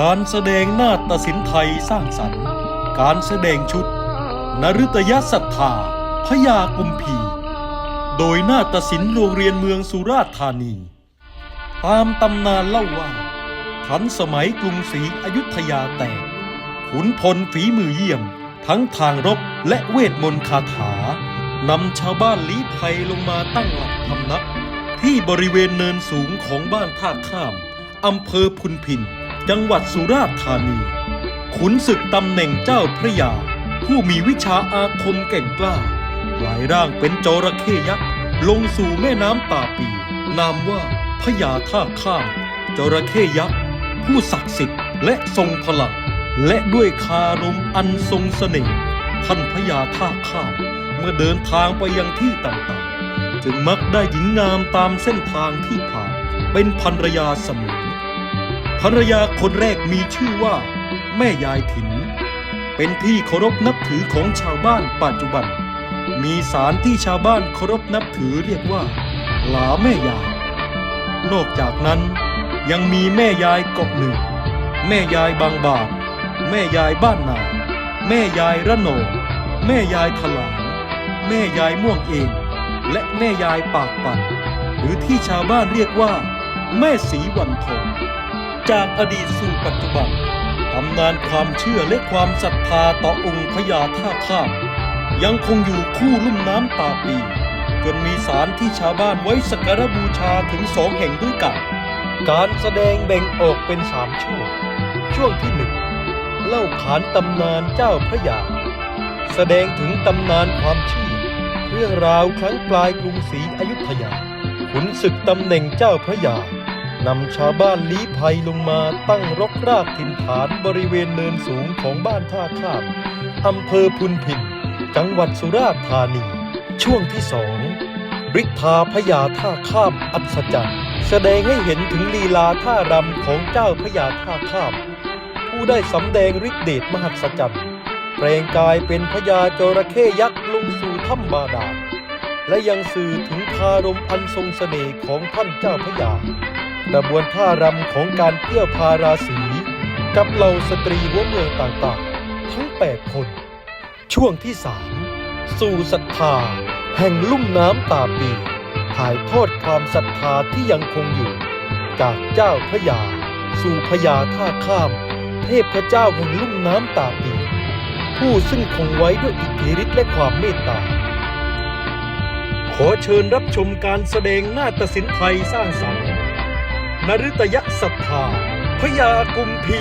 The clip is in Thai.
การแสดงนาฏศิลป์ไทยสร้างสรรค์ การแสดงชุดนฤตยศรัทธาพญากุมพี โดยนาฏศิลป์โรงเรียนเมืองสุราษฎร์ธานี ตามตำนานเล่าว่าทันสมัยกรุงศรีอยุธยาแตก ขุนพลฝีมือเยี่ยม ทั้งทางรบและเวทมนต์คาถานำชาวบ้านลี้ภัยลงมาตั้งหลักพำนัก ที่บริเวณเนินสูงของบ้านท่าข้ามอำเภอพุนพิน จังหวัดสุราษฎร์ธานี ขุนศึกตำแหน่งเจ้าพระยา ผู้มีวิชาอาคมเก่งกล้ากลายร่างเป็นจระเข้ยักษ์ลงสู่แม่น้ำตาปี นามว่าพญาท่าข้ามจระเข้ยักษ์ผู้ศักดิ์สิทธิ์และทรงพลัง และด้วยคารมอันทรงเสน่ห์ท่านพญาท่าข้ามเมื่อเดินทางไปยังที่ต่างๆ จึงมักได้หญิงงามตามเส้นทางที่ผ่านเป็นภรรยาเสมอ ภรรยาคนแรกมีชื่อว่า แม่ยายถิ่น เป็นที่เคารพนับถือของชาวบ้านปัจจุบัน มีสารที่ชาวบ้านเคารพนับถือเรียกว่า หลาแม่ยาย นอกจากนั้นยังมีแม่ยายเกาะหนึ่ง แม่ยายบางบาน แม่ยายบ้านนา แม่ยายระโนงแม่ยายถลางแม่ยายม่วงเอง และแม่ยายปากปั่นหรือที่ชาวบ้านเรียกว่า แม่สีวันทอง จากอดีตสู่ปัจจุบันตำนานความเชื่อและความศรัทธาต่อองค์พญาท่าข้ามยังคงอยู่คู่ลุ่มน้ำตาปี จนมีสารที่ชาวบ้านไว้สักการบูชาถึงสองแห่งด้วยกันการแสดงแบ่งออกเป็นสามช่วง ช่วงที่หนึ่งเล่าขานตำนานเจ้าพระยา แสดงถึงตำนานความเชื่อเรื่องราวครั้งปลายกรุงศรีอยุธยาขุนศึกตำแหน่งเจ้าพระยา นำชาวบ้านลี้ภัยลงมาตั้งรกรากถิ่นฐานบริเวณเนินสูงของบ้านท่าข้ามอำเภอพุนพินจังหวัดสุราษฎร์ธานี ช่วงที่สองฤทาพญาท่าข้ามอัศจรรย์ แสดงให้เห็นถึงลีลาท่ารำของเจ้าพญาท่าข้าม ผู้ได้สำแดงฤทธิเดชมหัศจรรย์แปลงกายเป็นพญาจระเข้ยักษ์ลงสู่ถ้ำบาดาลและยังสื่อถึงคารมอันทรงเสน่ห์ของท่านเจ้าพระยา ระบวนท่ารำของการเกี่ยวพาราศีกับเหล่าสตรีหัวเมืองต่างๆ ทั้ง 8 คน ช่วงที่สามสู่ศรัทธา แห่งลุ่มน้ำตาปีถ่ายทอดความศรัทธาที่ยังคงอยู่ จากเจ้าพระยา สู่พญาท่าข้าม เทพเจ้าแห่งลุ่มน้ำตาปี ผู้ซึ่งคงไว้ด้วยอิทธิฤทธิ์และความเมตตา ขอเชิญรับชมการแสดงนาฏศิลป์ไทยสร้างสรรค์ นฤตยศรัทธาพยากุมพี